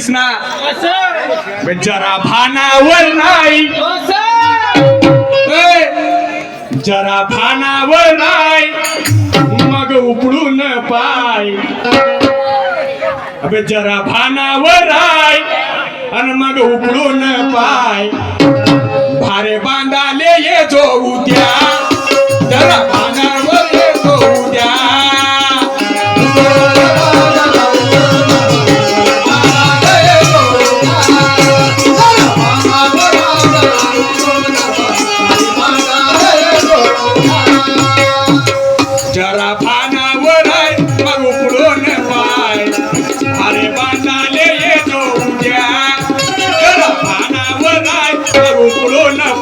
म्हणतीस ना असं. बे जरा भानावर नाही. जरा भानावर नाही. मग उपडून पाय. अबे जरा भानावर राय. आणि मग उपडून पाय. भारे बांधाले ये जो उद्या. जरा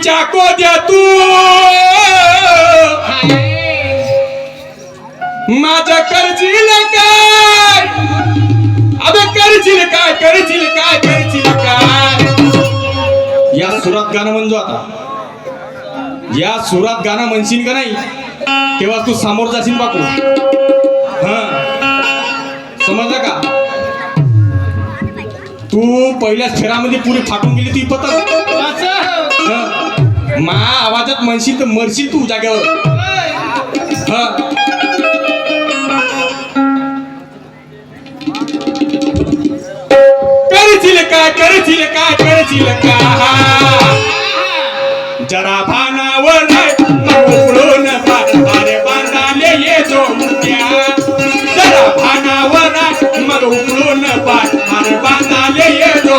अकलीच्या कोद्या तू माझा करजील काय? अबे करजील काय? करजील काय? करजील काय? या सुरात गाणं म्हणजो आता. या सुरात गाणं म्हणशील का नाही? तेव्हा तू समोर जाशील बापू. हा. समजलं का? तू पहिल्याच फेरामध्ये पुरी फाटून गेली ती पतंग. म्हणशील तर मरशील तू जाग्यावर हा. करशील का करशील का करशील का? जरा भानावर नाही अरे बांधाले ये जरा भानावर मग अरे बांधाले ये जो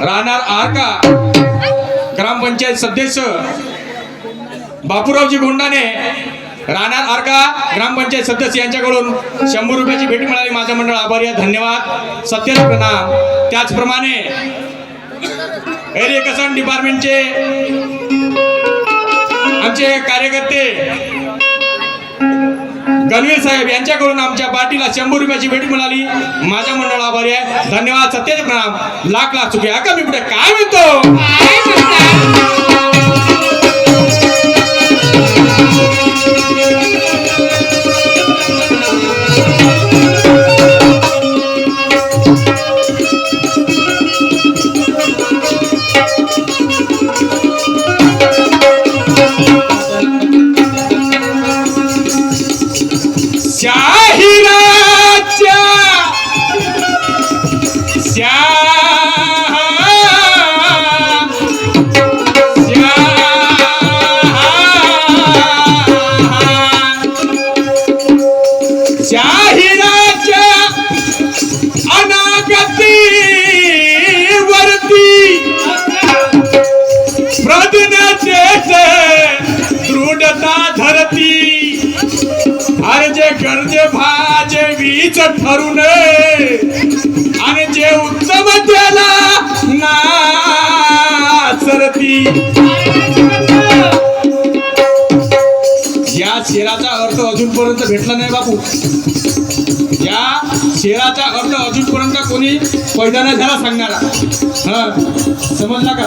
राहणार आरका ग्रामपंचायत सदस्य बापूरावजी गोंडाने राहणार आरका ग्रामपंचायत सदस्य यांच्याकडून शंभर रुपयाची भेट मिळाली. माझं मंडळ आभारी आहे. धन्यवाद. सत्य प्रणाम. त्याचप्रमाणे एरिएकसन डिपार्टमेंटचे आमचे कार्यकर्ते गणवीर साहेब यांच्याकडून आमच्या पार्टीला शंभर रुपयाची भेट मिळाली. माझ्या मंडळ आभारी आहे. धन्यवाद सत्याचे प्रणाम. लाख लाख चुके का मी पुढे काय म्हणतो? शाहिराच्या शाहिराच्या अनागती वरती प्रज्ञाचे दृढता धरती. कर्ज जे गरजे भाजे वीज ठरून. आणि जे उत्तम त्याला नाचरती. या शेराचा अर्थ अजूनपर्यंत भेटला नाही बापू. या शेराचा अर्थ अजूनपर्यंत कोणी पैदा नाही झाला सांगणारा. हा समजला का?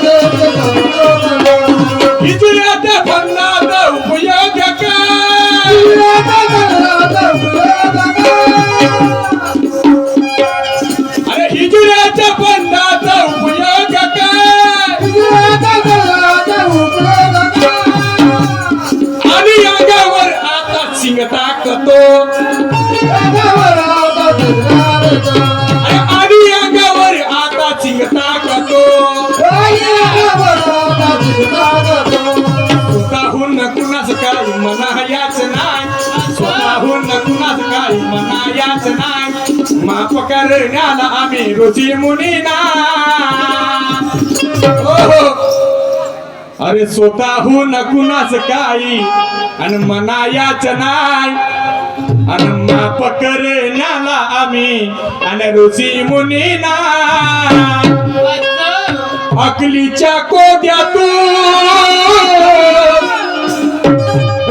टाकतो आधी अंगावर आता चिंग टाकतो स्वतःहून कुणाच काही मनायाच नाही. स्वतःहून कुणाच काही मनायाच नाही. माफ करण्याला आम्ही रुची मुनी ना अरे स्वतःहून कुणाच काही? आणि मनायाच नाही. आणि माप करण्याला आम्ही. आणि ऋषी मुनी ना अकलीच्या कोद्यातून.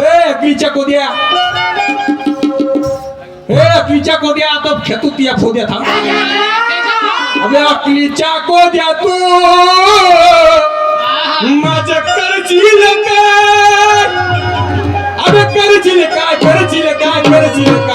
हे अकलीच्या कोद्या. हे अकलीच्या कोद्या. आता खेतू या फोद्या थांब. अबे अकलीच्या कोद्यातून. माझं करशील काय अरे करशील काय करशील काय करशील काय